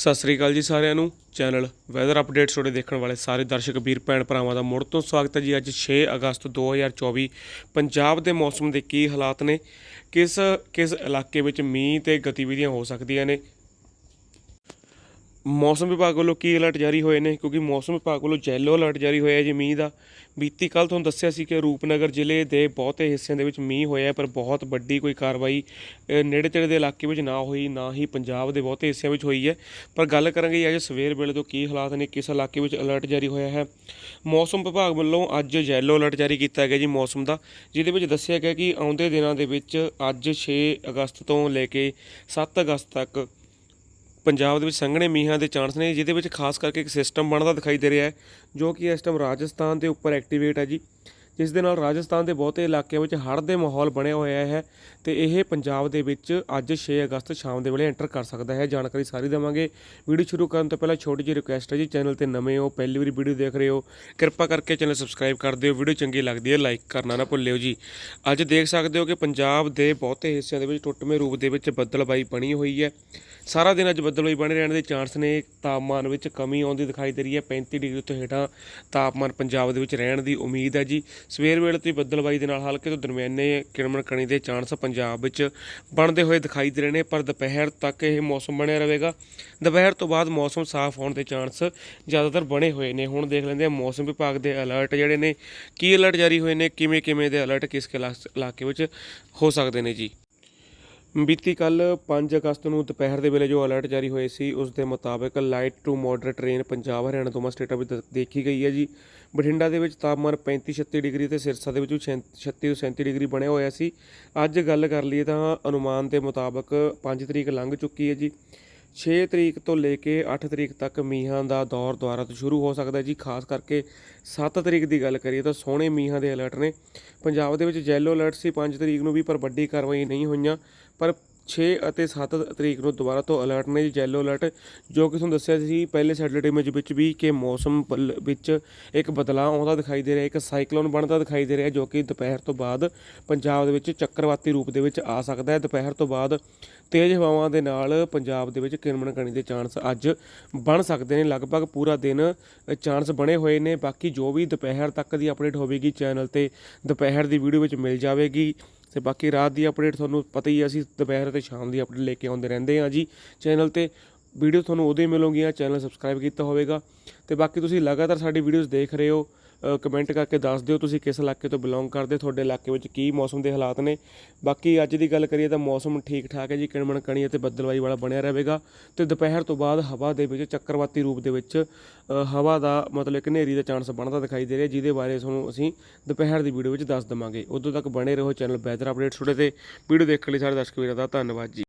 ਸਤਿ ਸ੍ਰੀ ਅਕਾਲ ਜੀ ਸਾਰਿਆਂ ਨੂੰ। ਚੈਨਲ ਵੈਦਰ ਅਪਡੇਟਸ ਤੁਹਾਡੇ ਦੇਖਣ ਵਾਲੇ ਸਾਰੇ ਦਰਸ਼ਕ, ਵੀਰ ਭੈਣ ਭਰਾਵਾਂ ਦਾ ਮੁੜ ਤੋਂ ਸਵਾਗਤ ਹੈ ਜੀ ਅੱਜ 6 ਅਗਸਤ 2024 ਪੰਜਾਬ ਦੇ ਮੌਸਮ ਦੇ ਕੀ ਹਾਲਾਤ ਨੇ? ਕਿਸ ਕਿਸ ਇਲਾਕੇ ਵਿੱਚ ਮੀਂਹ ਤੇ ਗਤੀਵਿਧੀਆਂ ਹੋ ਸਕਦੀਆਂ ਨੇ? ਮੌਸਮ ਵਿਭਾਗ ਵੱਲੋਂ ਕੀ ਅਲਰਟ ਜਾਰੀ ਹੋਏ ਨੇ? ਕਿਉਂਕਿ ਮੌਸਮ ਵਿਭਾਗ ਵੱਲੋਂ ਯੈਲੋ ਅਲਰਟ ਜਾਰੀ ਹੋਇਆ ਹੈ ਜੀ, ਮੀਂਹ ਦਾ। ਬੀਤੀ ਕੱਲ ਤੁਹਾਨੂੰ ਦੱਸਿਆ ਸੀ ਕਿ ਰੂਪਨਗਰ ਜ਼ਿਲ੍ਹੇ ਦੇ ਬਹੁਤੇ ਹਿੱਸਿਆਂ ਦੇ ਵਿੱਚ ਮੀਂਹ ਹੋਇਆ ਪਰ ਬਹੁਤ ਵੱਡੀ ਕੋਈ ਕਾਰਵਾਈ ਨੇੜੇ ਤੇੜੇ ਦੇ ਇਲਾਕੇ ਵਿੱਚ ਨਾ ਹੋਈ, ਨਾ ਹੀ ਪੰਜਾਬ ਦੇ ਬਹੁਤੇ ਹਿੱਸਿਆਂ ਵਿੱਚ ਹੋਈ ਹੈ। ਪਰ ਗੱਲ ਕਰਾਂਗੇ ਅੱਜ ਸਵੇਰ ਵੇਲੇ ਤੋਂ ਕੀ ਹਾਲਾਤ ਨੇ, ਕਿਸ ਇਲਾਕੇ ਵਿੱਚ ਅਲਰਟ ਜਾਰੀ ਹੋਇਆ ਹੈ। ਮੌਸਮ ਵਿਭਾਗ ਵੱਲੋਂ ਅੱਜ ਯੈਲੋ ਅਲਰਟ ਜਾਰੀ ਕੀਤਾ ਗਿਆ ਜੀ ਮੌਸਮ ਦਾ, ਜਿਹਦੇ ਵਿੱਚ ਦੱਸਿਆ ਗਿਆ ਕਿ ਆਉਂਦੇ ਦਿਨਾਂ ਦੇ ਵਿੱਚ ਅੱਜ 6 ਅਗਸਤ ਤੋਂ ਲੈ ਕੇ 7 ਅਗਸਤ ਤੱਕ ਪੰਜਾਬ ਦੇ ਵਿੱਚ ਸੰਘਣੇ ਮੀਂਹਾਂ ਦੇ ਚਾਂਸ ਨੇ, ਜਿਹਦੇ ਵਿੱਚ ਖਾਸ ਕਰਕੇ ਇੱਕ ਸਿਸਟਮ ਬਣਦਾ ਦਿਖਾਈ ਦੇ ਰਿਹਾ ਹੈ, ਜੋ ਕਿ ਇਸ ਟਾਈਮ ਰਾਜਸਥਾਨ ਦੇ ਉੱਪਰ ਐਕਟੀਵੇਟ ਹੈ ਜੀ। ਜਿਸ ਦੇ ਨਾਲ ਰਾਜਸਥਾਨ ਦੇ ਬਹੁਤੇ ਇਲਾਕਿਆਂ ਵਿੱਚ ਹੜ੍ਹ ਦੇ ਮਾਹੌਲ ਬਣਿਆ ਹੋਇਆ ਹੈ ਤੇ ਇਹ ਪੰਜਾਬ ਦੇ ਵਿੱਚ ਅੱਜ 6 ਅਗਸਤ ਸ਼ਾਮ ਦੇ ਵੇਲੇ ਐਂਟਰ ਕਰ ਸਕਦਾ ਹੈ। ਜਾਣਕਾਰੀ ਸਾਰੀ ਦੇਵਾਂਗੇ। ਵੀਡੀਓ ਸ਼ੁਰੂ ਕਰਨ ਤੋਂ ਪਹਿਲਾਂ ਛੋਟੀ ਜਿਹੀ ਰਿਕੁਐਸਟ ਹੈ ਜੀ ਚੈਨਲ ਤੇ ਨਵੇਂ ਹੋ, ਪਹਿਲੀ ਵਾਰੀ ਵੀਡੀਓ ਦੇਖ ਰਹੇ ਹੋ, ਕਿਰਪਾ ਕਰਕੇ ਚੈਨਲ ਸਬਸਕ੍ਰਾਈਬ ਕਰ ਦਿਓ। ਵੀਡੀਓ ਚੰਗੀ ਲੱਗਦੀ ਹੈ ਲਾਈਕ ਕਰਨਾ ਨਾ ਭੁੱਲਿਓ ਜੀ। ਅੱਜ ਦੇਖ ਸਕਦੇ ਹੋ ਕਿ ਪੰਜਾਬ ਦੇ ਬਹੁਤੇ ਹਿੱਸਿਆਂ ਦੇ ਵਿੱਚ ਟੁੱਟਵੇਂ ਰੂਪ ਦੇ ਵਿੱਚ ਬੱਦਲਬਾਈ ਬਣੀ ਹੋਈ ਹੈ। ਸਾਰਾ ਦਿਨ ਅੱਜ ਬੱਦਲਬਾਈ ਬਣੇ ਰਹਿਣ ਦੇ ਚਾਂਸ ਨੇ। ਤਾਪਮਾਨ ਵਿੱਚ ਕਮੀ ਆਉਂਦੀ ਦਿਖਾਈ ਦੇ ਰਹੀ ਹੈ। 35 ਡਿਗਰੀ ਤੋਂ ਹੇਠਾਂ ਤਾਪਮਾਨ ਪੰਜਾਬ ਦੇ ਵਿੱਚ ਰਹਿਣ ਦੀ ਉਮੀਦ ਹੈ ਜੀ। ਸਵੇਰ ਵੇਲੇ ਤੋਂ ਹੀ ਬੱਦਲਬਾਈ ਦੇ ਨਾਲ ਹਲਕੇ ਤੋਂ ਦਰਮਿਆਨੇ ਕਿਰਮਣ ਕਣੀ ਦੇ ਚਾਂਸ ਪੰਜਾਬ ਵਿੱਚ ਬਣਦੇ ਹੋਏ ਦਿਖਾਈ ਦੇ ਰਹੇ ਨੇ, ਪਰ ਦੁਪਹਿਰ ਤੱਕ ਇਹ ਮੌਸਮ ਬਣਿਆ ਰਹੇਗਾ। ਦੁਪਹਿਰ ਤੋਂ ਬਾਅਦ ਮੌਸਮ ਸਾਫ਼ ਹੋਣ ਦੇ ਚਾਂਸ ਜ਼ਿਆਦਾਤਰ ਬਣੇ ਹੋਏ ਨੇ। ਹੁਣ ਦੇਖ ਲੈਂਦੇ ਹਾਂ, ਮੌਸਮ ਵਿਭਾਗ ਦੇ ਅਲਰਟ ਜਿਹੜੇ ਨੇ, ਕੀ ਅਲਰਟ ਜਾਰੀ ਹੋਏ ਨੇ ਕਿਵੇਂ ਕਿਵੇਂ ਦੇ ਅਲਰਟ ਕਿਸ ਕਿਲਾ- ਇਲਾਕੇ ਵਿੱਚ ਹੋ ਸਕਦੇ ਨੇ ਜੀ? ਬੀਤੀ ਕੱਲ 5 ਅਗਸਤ ਨੂੰ ਦੁਪਹਿਰ ਦੇ ਵੇਲੇ ਜੋ ਅਲਰਟ ਜਾਰੀ ਹੋਏ ਸੀ, ਉਸ ਦੇ ਮੁਤਾਬਕ light to moderate rain Punjab, Haryana ਦੋਵਾਂ ਸਟੇਟਾਂ ਵਿੱਚ ਦ- ਦੇਖੀ ਗਈ ਹੈ ਜੀ। ਬਠਿੰਡਾ ਦੇ ਵਿੱਚ ਤਾਪਮਾਨ 35 36 ਡਿਗਰੀ ਤੇ ਸਿਰਸਾ ਦੇ ਵਿੱਚ ਵੀ 36 ਤੋਂ 37 ਡਿਗਰੀ ਬਣਿਆ ਹੋਇਆ ਸੀ। ਅੱਜ ਗੱਲ ਕਰ ਲਈਏ ਤਾਂ ਅਨੁਮਾਨ ਦੇ ਮੁਤਾਬਕ 5 ਤਰੀਕ ਲੰਘ ਚੁੱਕੀ ਹੈ ਜੀ। 6 ਤਰੀਕ ਤੋਂ ਲੈ ਕੇ 8 ਤਰੀਕ ਤੱਕ ਮੀਂਹਾਂ ਦਾ ਦੌਰ ਦੁਆਰਾ ਤੋਂ ਸ਼ੁਰੂ ਹੋ ਸਕਦਾ ਜੀ। ਖਾਸ ਕਰਕੇ 7 ਤਰੀਕ ਦੀ ਗੱਲ ਕਰੀਏ ਤਾਂ ਸੋਹਣੇ ਮੀਂਹਾਂ ਦੇ ਅਲਰਟ ਨੇ। ਪੰਜਾਬ ਦੇ ਵਿੱਚ ਯੈਲੋ ਅਲਰਟ ਸੀ 5 ਤਰੀਕ ਨੂੰ ਵੀ ਪਰ ਵੱਡੀ ਕਾਰਵਾਈ ਨਹੀਂ ਹੋਈਆਂ। ਪਰ 6 ਅਤੇ 7 ਤਰੀਕ ਨੂੰ ਦੁਬਾਰਾ ਤੋਂ ਅਲਰਟ ਨੇ ਜੀ ਯੈਲੋ ਅਲਰਟ ਜੋ ਕਿ ਤੁਹਾਨੂੰ ਦੱਸਿਆ ਸੀ ਪਹਿਲੇ ਸੈਟਰਡੇ ਇਮੇਜ ਵਿੱਚ ਵੀ ਕਿ ਮੌਸਮ ਬਲ- ਵਿੱਚ ਇੱਕ ਬਦਲਾਅ ਆਉਂਦਾ ਦਿਖਾਈ ਦੇ ਰਿਹਾ, ਇੱਕ ਸਾਈਕਲੋਨ ਬਣਦਾ ਦਿਖਾਈ ਦੇ ਰਿਹਾ, ਜੋ ਕਿ ਦੁਪਹਿਰ ਤੋਂ ਬਾਅਦ ਪੰਜਾਬ ਦੇ ਵਿੱਚ ਚੱਕਰਵਾਤੀ ਰੂਪ ਦੇ ਵਿੱਚ ਆ ਸਕਦਾ ਹੈ। ਦੁਪਹਿਰ ਤੋਂ ਬਾਅਦ ਤੇਜ਼ ਹਵਾਵਾਂ ਦੇ ਨਾਲ ਪੰਜਾਬ ਦੇ ਵਿੱਚ ਕਿਰਮਣ ਕਣੀ ਦੇ ਚਾਂਸ ਅੱਜ ਬਣ ਸਕਦੇ ਨੇ। ਲਗਭਗ ਪੂਰਾ ਦਿਨ ਚਾਂਸ ਬਣੇ ਹੋਏ ਨੇ। ਬਾਕੀ ਜੋ ਵੀ ਦੁਪਹਿਰ ਤੱਕ ਦੀ ਅਪਡੇਟ ਹੋਵੇਗੀ ਚੈਨਲ ਤੇ, ਦੁਪਹਿਰ ਦੀ ਵੀਡੀਓ ਵਿੱਚ ਮਿਲ ਜਾਵੇਗੀ। ਤੇ ਬਾਕੀ ਰਾਤ ਦੀ ਅਪਡੇਟ ਤੁਹਾਨੂੰ ਪਤਾ ਹੀ ਹੈ ਅਸੀਂ ਦੁਪਹਿਰ ਤੇ ਸ਼ਾਮ ਦੀ ਅਪਡੇਟ ਲੈ ਕੇ ਆਉਂਦੇ ਰਹਿੰਦੇ ਹਾਂ ਜੀ। ਚੈਨਲ ਤੇ ਵੀਡੀਓ ਤੁਹਾਨੂੰ ਉਦੋਂ ਹੀ ਮਿਲੂਗੀਆਂ ਚੈਨਲ ਸਬਸਕ੍ਰਾਈਬ ਕੀਤਾ ਹੋਵੇਗਾ। ਤੇ ਬਾਕੀ ਤੁਸੀਂ ਲਗਾਤਾਰ ਸਾਡੀ ਵੀਡੀਓਜ਼ ਦੇਖ ਰਹੇ ਹੋ। ਕਮੈਂਟ ਕਰਕੇ ਦੱਸ ਦਿਓ ਤੁਸੀਂ ਕਿਸ ਇਲਾਕੇ ਤੋਂ ਬਿਲੋਂਗ ਕਰਦੇ, ਤੁਹਾਡੇ ਇਲਾਕੇ ਵਿੱਚ ਕੀ ਮੌਸਮ ਦੇ ਹਾਲਾਤ ਨੇ। ਬਾਕੀ ਅੱਜ ਦੀ ਗੱਲ ਕਰੀਏ ਤਾਂ ਮੌਸਮ ਠੀਕ ਠਾਕ ਹੈ ਜੀ ਕਿਣਮਣ ਕਣੀ ਅਤੇ ਬੱਦਲਵਾਈ ਵਾਲਾ ਬਣਿਆ ਰਹੇਗਾ ਤੇ ਦੁਪਹਿਰ ਤੋਂ ਬਾਅਦ ਹਵਾ ਦੇ ਵਿੱਚ ਚੱਕਰਵਾਤੀ ਰੂਪ ਦੇ ਵਿੱਚ ਹਵਾ ਦਾ ਮਤਲਬ ਇੱਕ ਹਨੇਰੀ ਦਾ ਚਾਂਸ ਬਣਦਾ ਦਿਖਾਈ ਦੇ ਰਿਹਾ, ਜਿਹਦੇ ਬਾਰੇ ਤੁਹਾਨੂੰ ਅਸੀਂ ਦੁਪਹਿਰ ਦੀ ਵੀਡੀਓ ਵਿੱਚ ਦੱਸ ਦਵਾਂਗੇ। ਉਦੋਂ ਤੱਕ ਬਣੇ ਰਹੋ ਚੈਨਲ ਵੈਦਰ ਅਪਡੇਟਸ ਤੁਹਾਡੇ ਤੇ। ਵੀਡੀਓ ਦੇਖਣ ਲਈ ਸਾਰੇ ਦਰਸ਼ਕ ਵੀਰਾਂ ਦਾ ਧੰਨਵਾਦ ਜੀ।